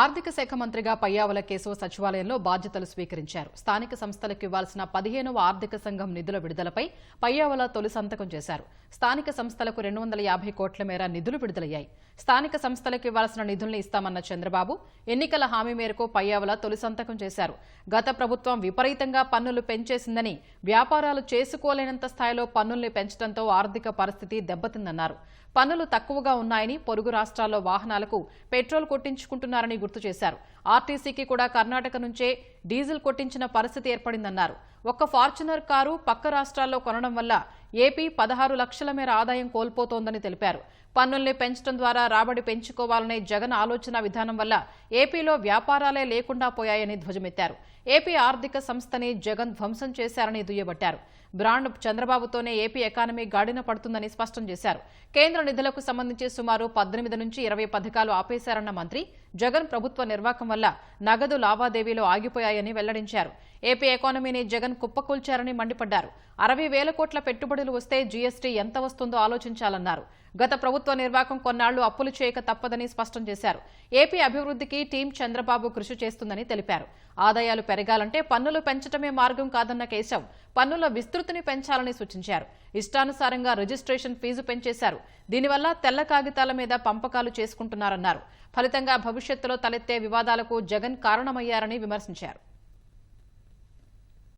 ఆర్థిక శాఖ మంత్రిగా పయ్యావుల కేశవ సచివాలయంలో బాధ్యతలు స్వీకరించారు. స్థానిక సంస్థలకు ఇవ్వాల్సిన పదిహేనవ ఆర్థిక సంఘం నిధుల విడుదలపై పయ్యావుల తొలి సంతకం చేశారు. స్థానిక సంస్థలకు రెండు వందల యాభై కోట్ల మేర నిధులు విడుదలయ్యాయి. స్థానిక సంస్థలకు ఇవ్వాల్సిన నిధుల్ని ఇస్తామన్న చంద్రబాబు ఎన్నికల హామీ మేరకు పయ్యావుల తొలి సంతకం చేశారు. గత ప్రభుత్వం విపరీతంగా పన్నులు పెంచేసిందని వ్యాపారాలు చేసుకోలేనంత స్థాయిలో పన్నుల్ని పెంచడంతో ఆర్థిక పరిస్థితి దెబ్బతిందన్నారు. పన్నులు తక్కువగా ఉన్నాయని పొరుగు రాష్ట్రాల్లో వాహనాలకు పెట్రోల్ కొట్టించుకుంటున్నారని గుర్తు చేశారు. ఆర్టీసీకి కూడా కర్ణాటక నుంచే డీజిల్ కొట్టించిన పరిస్థితి ఏర్పడిందన్నారు. ఒక్క ఫార్చునర్ కారు పక్క రాష్ట్రాల్లో కొనడం వల్ల ఏపీ పదహారు లక్షల మేర ఆదాయం కోల్పోతోందని తెలిపారు. పన్నుల్ని పెంచడం ద్వారా రాబడి పెంచుకోవాలనే జగన్ ఆలోచన విధానం వల్ల ఏపీలో వ్యాపారాలే లేకుండా పోయాయని ధ్వజమెత్తారు. ఏపీ ఆర్థిక సంస్థని జగన్ ధ్వంసం చేశారని దుయ్యబట్టారు. బ్రాండ్ చంద్రబాబుతోనే ఏపీ ఎకానమీ గాడిన పడుతుందని స్పష్టం చేశారు. కేంద్ర నిధులకు సంబంధించి సుమారు పద్దెనిమిది నుంచి ఇరవై పథకాలు ఆపేశారన్న మంత్రి జగన్ ప్రభుత్వ నిర్వాకం వల్ల నగదు లావాదేవీలు ఆగిపోయాయని వెల్లడించారు. ఏపీ ఎకానమీని జగన్ కుప్పకూల్చారని మండిపడ్డారు. అరవై వేల కోట్ల పెట్టుబడులు వస్తే జీఎస్టీ ఎంత వస్తుందో ఆలోచించాలన్నారు. గత ప్రభుత్వ నిర్వాకం కొన్నాళ్ళు అప్పులు చేయక తప్పదని స్పష్టం చేశారు. ఏపీ అభివృద్ధికి టీం చంద్రబాబు కృషి చేస్తుందని తెలిపారు. ఆదాయాలు పెరగాలంటే పన్నులు పెంచడమే మార్గం కాదన్న కేశవ్ పన్నుల విస్తృతిని పెంచాలని సూచించారు. ఇష్టానుసారంగా రిజిస్ట్రేషన్ ఫీజు పెంచేశారు. దీనివల్ల తెల్ల కాగితాల మీద పంపకాలు చేసుకుంటున్నారన్నారు. ఫలితంగా భవిష్యత్తులో తలెత్తే వివాదాలకు జగన్ కారణమయ్యారని విమర్శించారు.